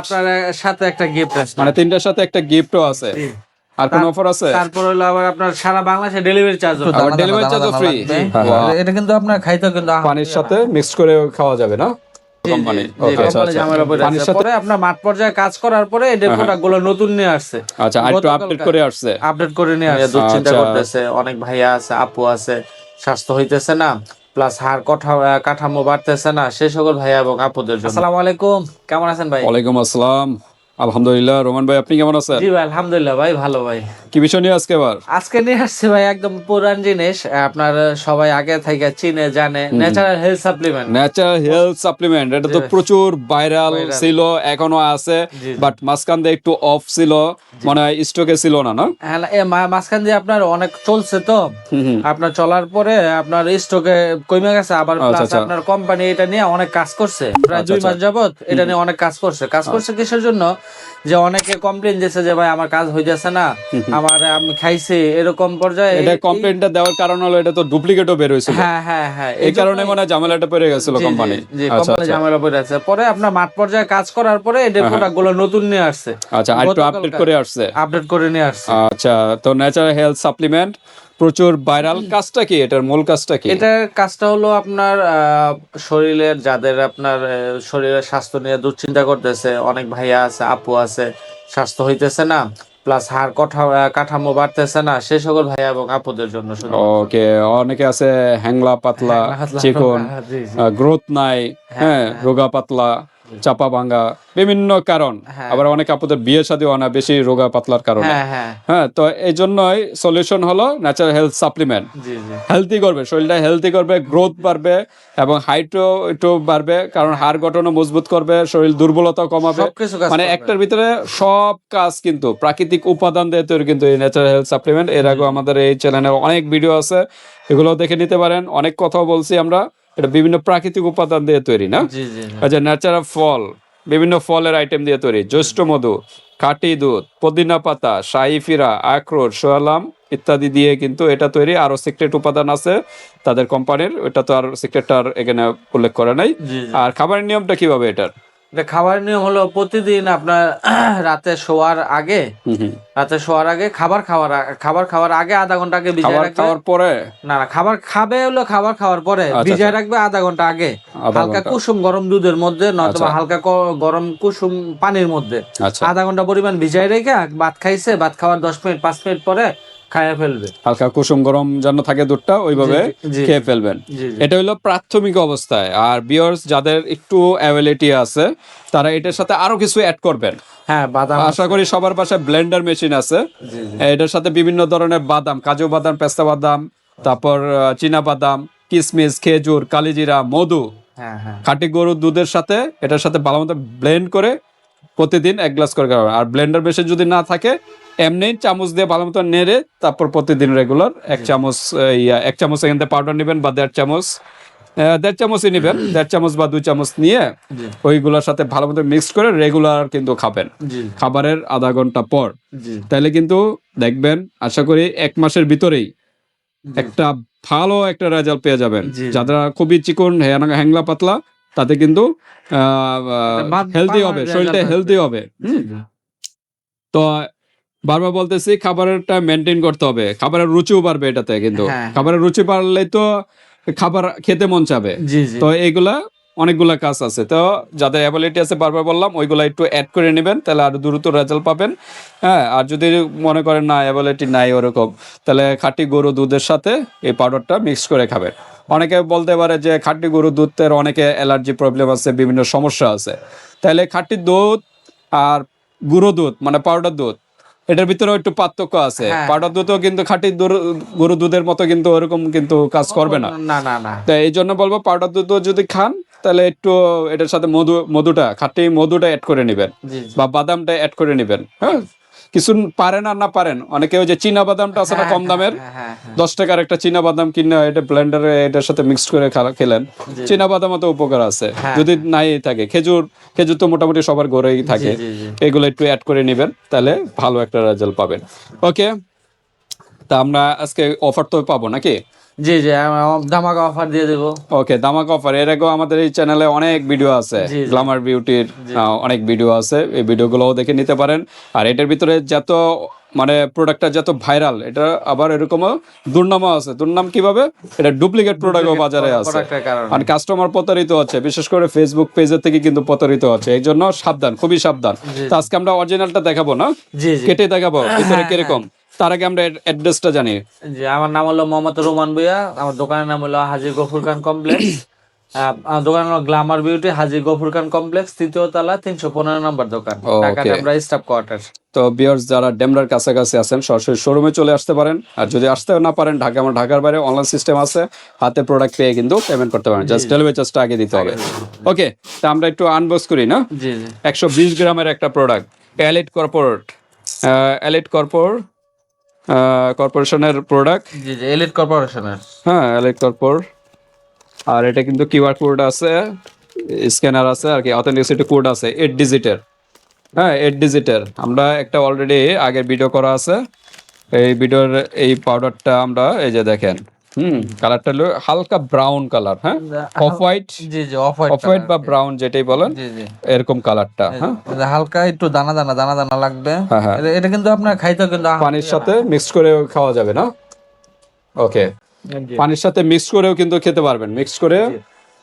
আপনার সাথে একটা গিফট আছে। মানে তিনটার সাথে একটা গিফটও আছে। আর কোন অফার আছে? তারপর হলো আবার আপনার সারা বাংলাদেশে ডেলিভারি চার্জ আবার ডেলিভারি চার্জও ফ্রি এটা কিন্তু আপনার খাইতে কিন্তু পানির সাথে মিক্স করে খাওয়া যাবে না? আচ্ছা আচ্ছা। পানির সাথে পরে আপনার মাঠ পর্যায়ে কাজ করার পরে এই প্রোডাক্টগুলো নতুন নিয়ে আসছে। আচ্ছা একটু আপডেট করে আসছে। আপডেট করে নিয়ে আসছে। দুশ্চিন্তা করতেছে অনেক ভাইয়া আছে আপু আছে স্বাস্থ্য হইতেছে না। প্লাস হার কাঠা কাঠামো বাড়তেছে না। সে সকল ভাইয়া এবং আপুদের জন্য। আসসালামু আলাইকুম। কেমন আছেন ভাই? ওয়ালাইকুম আসসালাম। আলহামদুলিল্লাহ রোমান ভাই আপনি কেমন আছেন? জি ভাই আলহামদুলিল্লাহ ভাই ভালো ভাই। কি বিষয় নিয়ে আজকে আবার? আজকে নিয়ে আসছে ভাই একদম পুরান জিনিস আপনার সবাই আগে থেকে চিনে জানে। Natural health supplement natural health supplement এটা তো প্রচুর ভাইরাল ছিল এখনও আছে বাট মাঝখান দিয়ে একটু অফ ছিল মানে হয় স্টকে ছিল না না? মাঝখান দিয়ে আপনার অনেক চলছে তো। আপনার চলার পরে আপনার স্টকে কমে গেছে আবার আচ্ছা, plus আচ্ছা। আপনার কোম্পানি এটা নিয়ে অনেক কাজ করছে। প্রায় দুই মাস যাবত এটা নিয়ে অনেক কাজ করছে। কাজ করছে কিসের জন্য? যে অনেকে কমপ্লেন দিয়েছে যে ভাই আমার কাজ হইতেছে না আমার আমি খাইছি। এরকম পর্যায়ে এটা কমপ্লেনটা দেওয়ার কারণ হলো এটা তো ডুপ্লিকেটও বের হয়েছিল। হ্যাঁ হ্যাঁ হ্যাঁ। এই কারণে মনে হয় ঝামেলাটা পড়ে গেছিল কোম্পানি জি, জি, আচ্ছা কোম্পানি আচ্ছা। ঝামেলা পড়ে আছে। পরে আপনার মাঠ পর্যায়ে কাজ করার পরে এই প্রোডাক্টগুলো নতুন নিয়ে আসছে। আচ্ছা একটু আপডেট করে আসছে। আপডেট করে নিয়ে আসছে। আচ্ছা তো ন্যাচারাল হেলথ সাপ্লিমেন্ট প্রচুর ভাইরাল কাজটা কি? এটার মূল কাজটা কি? এটার কাজটা হলো আপনার শরীরের যাদের আপনার শরীরের স্বাস্থ্য নিয়ে দুশ্চিন্তা করতেছে অনেক ভাইয়া আছে আপু আছে স্বাস্থ্য হইতেছে না প্লাস হাড় কাঠা কাঠামো বাড়তেছে না সেই সকল ভাইয়া এবং আপুদের জন্য ওকে অনেকে আছে হ্যাংলা পাতলা চিকন। গ্রোথ নাই হ্যাঁ। রোগা পাতলা। চাপা ভাঙ্গা বিভিন্ন কারণ। হ্যাঁ। আবার অনেক আপুদের বিয়ে শাদী হয় না বেশি রোগা পাতলার কারণে। হ্যাঁ হ্যাঁ। হ্যাঁ তো এই জন্যই সলিউশন হলো ন্যাচারাল হেলথ সাপ্লিমেন্ট হেলদি করবে শরীরটা হেলদি করবে গ্রোথ বাড়বে এবং হাইটও একটু বাড়বে কারণ হাড় গঠনও মজবুত করবে শরীর দুর্বলতা কমাবে। মানে একটার ভিতরে সব কাজ কিন্তু প্রাকৃতিক উপাদান দিয়ে তৈরি কিন্তু এই ন্যাচারাল হেলথ সাপ্লিমেন্ট এর আগে আমাদের এই চ্যানেলে অনেক ভিডিও আছে এগুলো দেখে নিতে পারেন। অনেক কথাও বলছি আমরা। এটা বিভিন্ন প্রাকৃতিক উপাদান দিয়ে তৈরি না? জি। আচ্ছা ন্যাচারাল ফল বিভিন্ন ফলের আইটেম দিয়ে তৈরি। জ্যৈষ্ঠ মধু কাটি দুধ পদিনা পাতা শাহি ফিরা আখরোট সোয়ালাম ইত্যাদি দিয়ে কিন্তু এটা তৈরি। আরও সিক্রেট উপাদান আছে তাদের কোম্পানির ওটা তো আর সিক্রেট আর এখানে উল্লেখ করে নাই। আর খাবারের নিয়মটা কীভাবে এটার? এটা খাবারের নিয়ম হলো প্রতিদিন আপনার রাতে শোয়ার আগে। রাতে শোয়ার আগে খাবার খাওয়ার খাবার খাওয়ার আগে আধা ঘণ্টা আগে ভিজায় রাখবে। খাওয়ার পরে? না না খাবার খাবে হলো খাবার খাওয়ার পরে আচ্ছা, ভিজায় রাখবে আধা ঘণ্টা আগে। হালকা কুসুম গরম দুধের মধ্যে নয়তো আচ্ছা। হালকা গরম কুসুম পানির মধ্যে। আচ্ছা। আধা ঘণ্টা পরিমাণ ভিজায় রেখে ভাত খাইছে ভাত খাওয়ার দশ মিনিট পাঁচ মিনিট পরে খাইয়ে ফেলবে। হালকা কুসুম গরম যেন থাকে দুধটা ওইভাবে খেয়ে ফেলবেন। এটা হলো প্রাথমিক অবস্থায়। আর বিয়ার্স যাদের একটু আছে তারা এটার সাথে আরও কিছু অ্যাড করবেন। হ্যাঁ বাদাম আশা করি সবার বাসায় ব্লেন্ডার মেশিন আছে। এটার সাথে বিভিন্ন ধরনের বাদাম কাজু বাদাম পেস্তা বাদাম তারপর চীনা বাদাম কিশমিশ খেজুর কালিজিরা মধু। হ্যাঁ হ্যাঁ। খাঁটি গরুর দুধের সাথে এটার সাথে ভালো মতো ব্লেন্ড করে প্রতিদিন এক গ্লাস করে খাবেন আর ব্লেন্ডার মেশিন যদি না থাকে এমনি চামচ দিয়ে ভালো মতো নেড়ে তারপর প্রতিদিন রেগুলার এক চামচ ইয়া এক চামচ এখান থেকে পাউডার নেবেন বা দেড় চামচ দেড় চামচই নেবেন। দেড় চামচ বা দুই চামচ নিয়ে ওইগুলোর সাথে ভালো মতো মিক্স করে রেগুলার কিন্তু খাবেন। খাবারের আধা ঘণ্টা পর। তাহলে কিন্তু দেখবেন আশা করি এক মাসের ভিতরেই একটা ভালো একটা রেজাল্ট পেয়ে যাবেন। যারা খুবই চিকন হ্যাঁ- হ্যাংলা পাতলা তাতে কিন্তু হেলদি হবে শরীরটা হেলদি হবে। তো বারবার বলতেছি খাবারটা মেনটেন করতে হবে। খাবারের রুচিও বাড়বে এটাতে কিন্তু। হ্যাঁ। খাবারের রুচি বাড়লেই তো খাবার খেতে মন চাবে। তো এইগুলা অনেকগুলা কাজ আছে। তো যাদের অ্যাবিলিটি আছে বারবার বললাম ওইগুলা একটু অ্যাড করে নেবেন তাহলে আরও দ্রুত রেজাল্ট পাবেন। হ্যাঁ আর যদি মনে করেন না অ্যাবিলিটি নাই ওরকম তাহলে খাঁটি গরু দুধের সাথে এই পাউডারটা মিক্স করে খাবেন। অনেকে বলতে পারে যে খাঁটি গরুর দুধের অনেকে অ্যালার্জি প্রবলেম আছে বিভিন্ন সমস্যা আছে। তাহলে খাঁটি দুধ আর গুঁড়ো দুধ মানে পাউডার দুধ এটার ভিতরে একটু পার্থক্য আছে। হ্যাঁ। পাউডার দুধও কিন্তু খাঁটি গরু দুধের মতো কিন্তু ওরকম কিন্তু কাজ করবে না। না না না। তো এই জন্য বলব পাউডার দুধ যদি খান তাহলে একটু এটার সাথে মধু মধুটা খাঁটি মধুটা অ্যাড করে নেবেন বা বাদামটা অ্যাড করে নেবেন হ্যাঁ? কিছু পারেন আর না পারেন। অনেকে ওই যে চীনা বাদামটা আছে না কম দামের? হ্যাঁ হ্যাঁ হ্যাঁ। দশ টাকার একটা চীনা বাদাম কিনে এটা ব্লেন্ডারে এটার সাথে মিক্স করে খেলেন। চীনা বাদামও তো উপকার আছে। হ্যাঁ। যদি নাই থাকে খেজুর খেজুর তো মোটামুটি সবার ঘরেই থাকে। এগুলো একটু অ্যাড করে নেবেন তাহলে ভালো একটা রেজাল্ট পাবেন। ওকে তা আমরা আজকে অফার তো পাবো নাকি? জি জি ধামাকা অফার দিয়ে দেবো। ওকে দামাক অফার এর আগেও আমাদের এই চ্যানেলে অনেক ভিডিও আছে। গ্লামার বিউটির অনেক ভিডিও আছে। এই ভিডিওগুলোও দেখে নিতে পারেন। আর এটার ভিতরে যত মানে প্রোডাক্টটা যত ভাইরাল এটা আবার এরকমও দুর্নামও আছে। দুর্নাম কীভাবে? এটা ডুপ্লিকেট প্রোডাক্টও বাজারে আছে। আর কাস্টমার প্রতারিত হচ্ছে বিশেষ করে ফেসবুক পেজের থেকে কিন্তু প্রতারিত হচ্ছে এই জন্য সাবধান খুবই সাবধান। তো আজকে আমরা অরিজিনালটা দেখাবো না? কেটে দেখাবো। ভিতরে কীরকম? তার আগে আমরা অ্যাড্রেসটা জানি। যে আমার নাম হলো মোহাম্মদ রোমান ভুইয়া। আমার দোকানের নাম হলো হাজি গফুর খান কমপ্লেক্স। আমার দোকান হলো glamour beauty Haji Gafur Khan complex তৃতীয় তলা তিনশো পনেরো নম্বর দোকান আমরা স্টাফ কোয়ার্টার তো বিয়ার্স যারা ডেমরার কাছাকাছি আছেন সরাসরি শোরুমে চলে আসতে পারেন। আর যদি আসতে না পারেন ঢাকা আমার ঢাকার বাইরে অনলাইন সিস্টেম আছে। হাতে প্রোডাক্ট পেয়ে কিন্তু পেমেন্ট করতে পারেন। জাস্ট ডেলিভারি চার্জটা আগে দিতে হবে। ওকে তা আমরা একটু আনবক্স করি না? জি জি। একশো বিশ গ্রামের একটা প্রোডাক্ট এলিট কর্পোরেট এলিট কর্পোর কর্পোরেশনের প্রোডাক্ট জি জি এলিট কর্পোরেশনের হ্যাঁ এলিট কর্পোর আর এটা কিন্তু কিউআর কোড আছে স্ক্যানার আছে আর কি অথেন্টিসিটি কোড আছে এইট ডিজিটের হ্যাঁ এইট ডিজিটের আমরা একটা অলরেডি আগের ভিডিও করা আছে। এই ভিডিওর এই পাউডারটা আমরা এই যে দেখেন। হুম কালারটা হলো হালকা ব্রাউন কালার হ্যাঁ? অফ হোয়াইট জি জি অফ হোয়াইট অফ হোয়াইট বা ব্রাউন যেটাই বলেন জি জি। এরকম কালারটা হ্যাঁ? হালকা একটু দানা দানা দানা দানা লাগবে। হ্যাঁ, হ্যাঁ। এটা- এটা কিন্তু আপনার খাইতে কিন্তু পানির সাথে মিক্স করে খাওয়া যাবে না? ওকে পানির সাথে মিক্স করেও কিন্তু খেতে পারবেন। মিক্স করে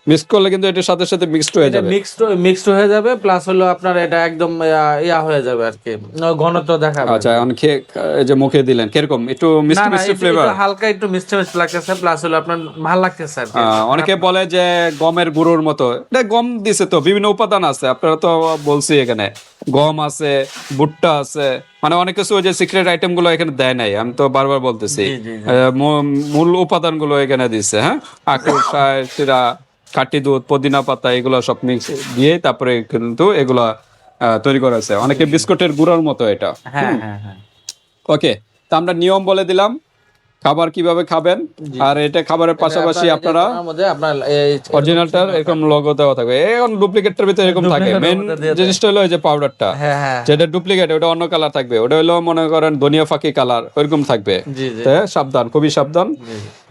মিক্স করলে কিন্তু এটার সাথে সাথে মিক্সড হয়ে যাবে। মিক্সড মিক্সড হয়ে যাবে প্লাস হলো আপনার এটা একদম ইয়া- হয়ে যাবে আর কি। ঘনত্ব দেখাবে। আচ্ছা এখন খেয়ে যে মুখে দিলেন কীরকম? একটু মিষ্টি মিষ্টি ফ্লেভার হালকা একটু মিষ্টি মিষ্টি লাগতেছে প্লাস হলো আপনার ভালো লাগতেছে আর অনেকে বলে যে গমের গুঁড়োর মতো। এটা গম দিছে তো বিভিন্ন উপাদান আছে আপনারা তো বলছি এখানে। গম আছে ভুট্টা আছে মানে অনেক কিছু ওই যে সিক্রেট আইটেমগুলো এখানে দেয় নাই আমি তো বারবার বলতেছি। মূল উপাদানগুলো এখানে দিছে হ্যাঁ? আখরোট সার শিরা খাঁটি দুধ পুদিনা পাতা এগুলো সব মিক্স দিয়ে তারপরে কিন্তু এগুলা তৈরি করা আছে অনেকে বিস্কুটের গুঁড়োর মতো এটা। হ্যাঁ হ্যাঁ হ্যাঁ। ওকে তা আমরা নিয়ম বলে দিলাম খাবার কীভাবে খাবেন আর এটা খাবারের পাশাপাশি আপনার অরিজিনালটার এরকম লোগো দেওয়া থাকবে। এখন ডুপ্লিকেটের ভিতরে এরকম থাকে। মেন। জিনিসটা হলো এই যে পাউডারটা হ্যাঁ হ্যাঁ। যেটা ডুপ্লিকেট ওটা অন্য কালার থাকবে। ওটা হলো মনে করেন ধনিয়া ফাঁকি কালার ওইরকম থাকবে। সাবধান খুবই সাবধান।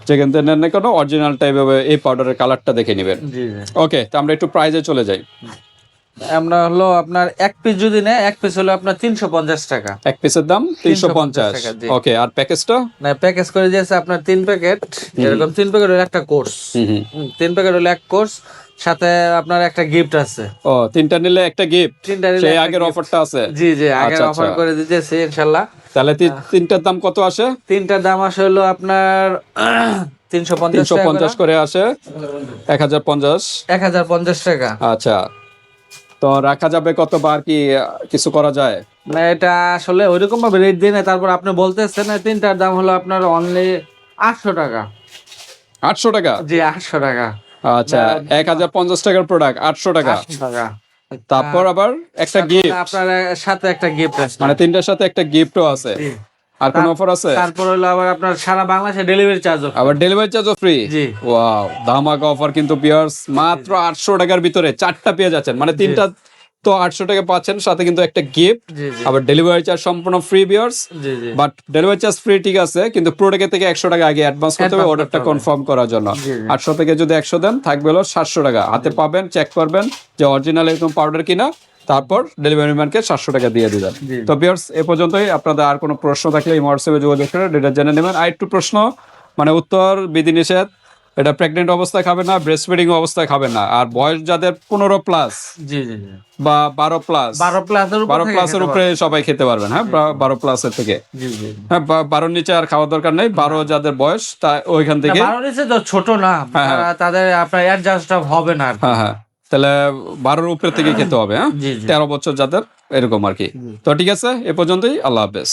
যেখান থেকে নেন না কেন অরিজিনাল টাইপ এই পাউডারের কালারটা দেখে নেবেন। ওকে তো আমরা একটু প্রাইজে চলে যাই। আমরা হলো আপনার এক পিস যদি নেয় এক পিস হলো আপনার তিনশো পঞ্চাশ টাকা। এক পিসের দাম তিনশো পঞ্চাশ। ওকে আর প্যাকেজটা না প্যাকেজ করে দিয়েছে আপনার তিন প্যাকেট এরকম তিন প্যাকেট হলো একটা কোর্স তিন প্যাকেট হলো এক কোর্স সাথে আপনার একটা গিফট আছে। ও তিনটা নিলে একটা গিফট তিনটা নিলে আগের অফারটা আছে? জি জি আগে আচ্ছা, অফার আচ্ছা। করে দিতেছি ইনশাল্লাহ। তাহলে তিনটার দাম কত আসে? তিনটার দাম আসে হলো আপনার তিনশো পঞ্চাশ করে। আসে। এক হাজার পঞ্চাশ। এক হাজার পঞ্চাশ টাকা। আচ্ছা। তো রাখা যাবে কত বার কি কিছু করা যায়? না এটা আসলে ওইরকম ভাবে রেট না তারপর আপনি বলতেছেন তিনটার দাম হলো আপনার অনলি আটশো টাকা। আটশো টাকা? জি আটশো টাকা। আচ্ছা এক হাজার পঞ্চাশ টাকার প্রোডাক্ট আটশো টাকা। টাকা। তারপর আবার একটা গিফট আপনার সাথে একটা গিফট আছে। মানে তিনটার সাথে একটা গিফটও আছে। আর কোন অফার আছে? তারপর হলো আবার আপনার সারা বাংলাদেশে ডেলিভারি চার্জ আবার ডেলিভারি চার্জও ফ্রি জি। ওয়াও ধামাকা অফার কিন্তু পিয়ার্স মাত্র আটশো টাকার ভিতরে চারটা পেয়ে যাচ্ছেন। মানে তিনটা তো আটশো টাকা পাচ্ছেন সাথে কিন্তু একটা গিফট আবার ডেলিভারি চার্জ সম্পূর্ণ ফ্রি বিয়ার্স বাট ডেলিভারি চার্জ ফ্রি ঠিক আছে কিন্তু প্রোডাক্টের থেকে একশো টাকা আগে অ্যাডভান্স করতে হবে অর্ডারটা কনফার্ম করার জন্য। আটশো থেকে যদি একশো দেন থাকবে হলো সাতশো টাকা। হাতে পাবেন চেক করবেন যে অরিজিনাল এরকম পাউডার কিনা তারপর ডেলিভারি ম্যানকে সাতশো টাকা দিয়ে দিবেন। জি। তো বিয়ার্স এ পর্যন্তই। আপনাদের আর কোনো প্রশ্ন থাকলে এই হোয়াটসঅ্যাপে যোগাযোগ করে ডেটা জেনে নেবেন। আর একটু প্রশ্ন মানে উত্তর বিধিনিষেধ এটা প্রেগনেন্ট অবস্থায় খাবে না ব্রেস্ট ফিডিং অবস্থায় খাবে না। আর বয়স যাদের পনেরো প্লাস জি জি জি। বা বারো প্লাস বারো উপর বারো থেকে প্লাসের উপরে সবাই খেতে পারবেন হ্যাঁ বারো প্লাসের থেকে। পারবে। জি জি। হ্যাঁ বারোর নিচে আর খাওয়ার দরকার নেই বারো যাদের বয়স তা ওইখান থেকে বারো নিচে তো ছোট না হ্যাঁ, হ্যাঁ। তাদের আপনার অ্যাডজাস্ট হবে না হ্যাঁ হ্যাঁ। তাহলে বারোর উপরে থেকে খেতে হবে হ্যাঁ? তেরো বছর যাদের এরকম আর কি। তো ঠিক আছে এ পর্যন্তই আল্লাহ হাফেজ।